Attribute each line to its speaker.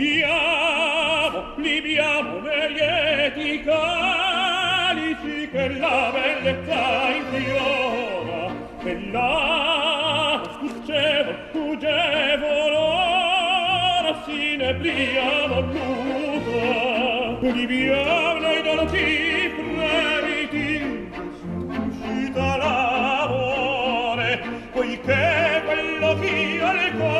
Speaker 1: libiamo, libiamo nei lieti calici che la bellezza infiora, che la scuccevo, fuggevo l'ora, si ne pliamo l'uso, libiamo nei dolci fremiti, uscita l'amore, poiché quello che
Speaker 2: io le cuore,